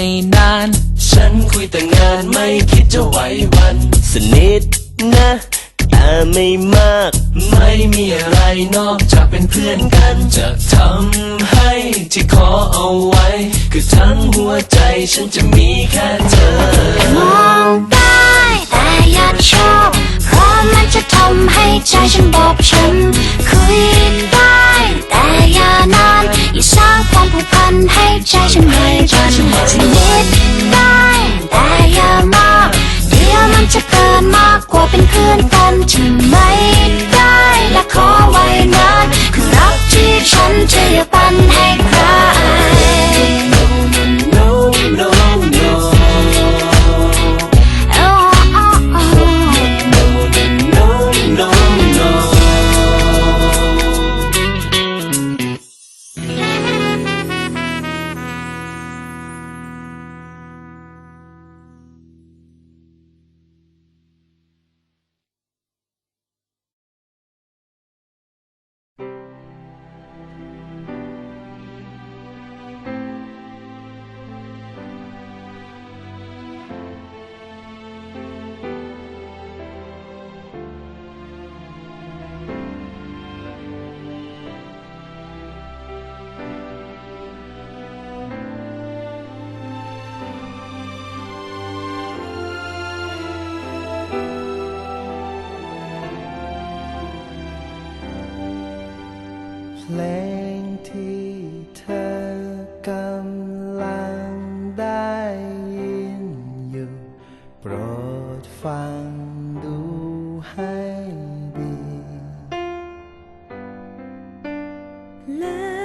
ไม่นาน ฉันคุยแต่งานไม่คิดจะไหววัน สนิทนะแต่ไม่มาก ไม่มีอะไรนอกจากเป็นเพื่อนกัน จะทำให้ที่ขอเอาไว้ คือทั้งหัวใจฉันจะมีแค่เธอ ลงที่เธอกำลังได้ยินอยู่ โปรดฟังดูให้ดี และ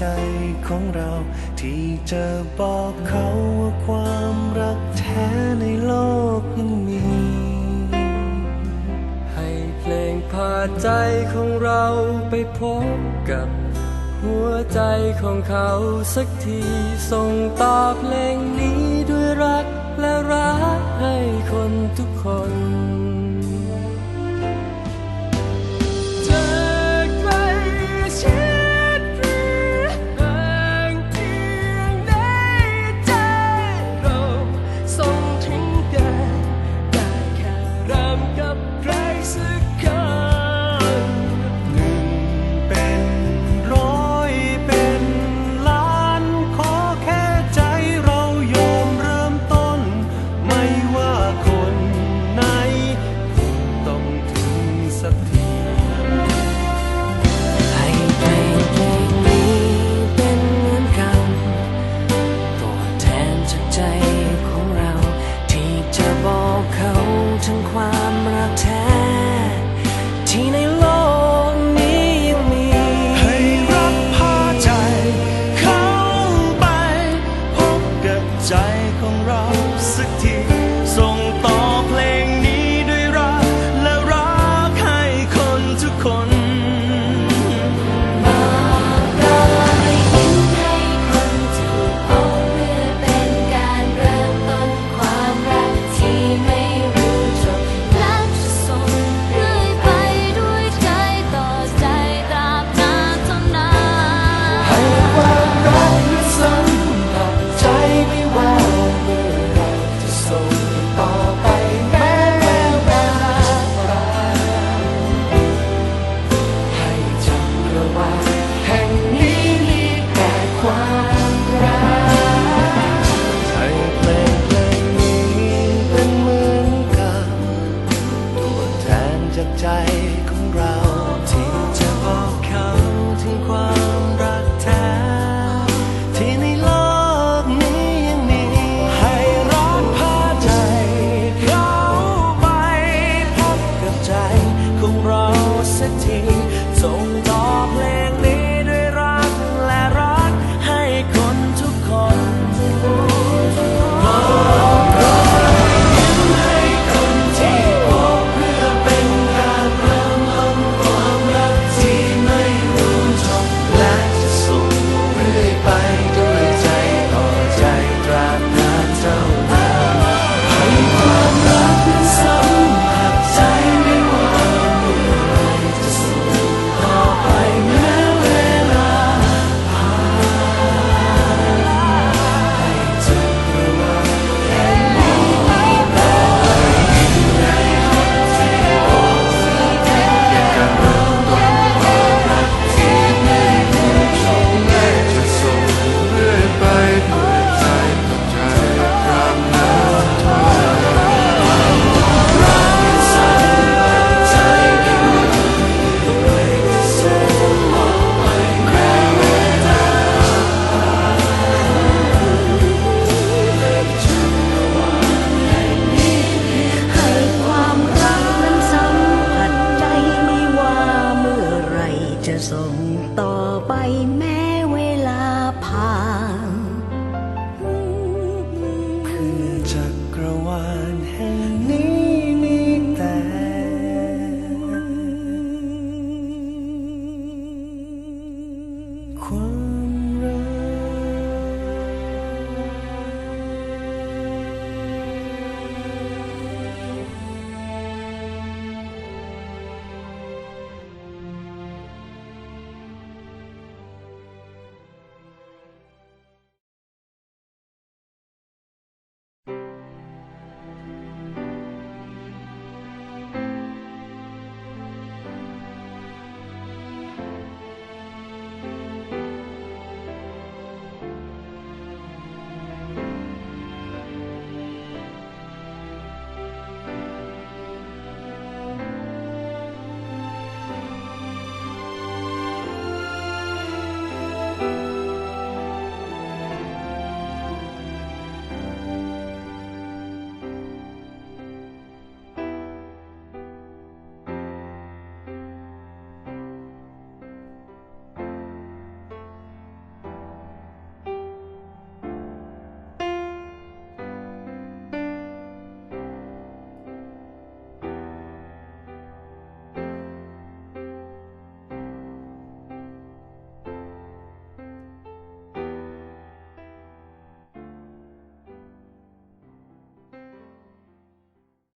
ใจของเรา ที่จะบอกเขาว่าความรักแท้ในโลกยังมี ให้เพลงพาใจของเราไปพบกับ หัวใจของเขาสักทีส่งตอบเพลงนี้ด้วยรักและรักให้คนทุกคน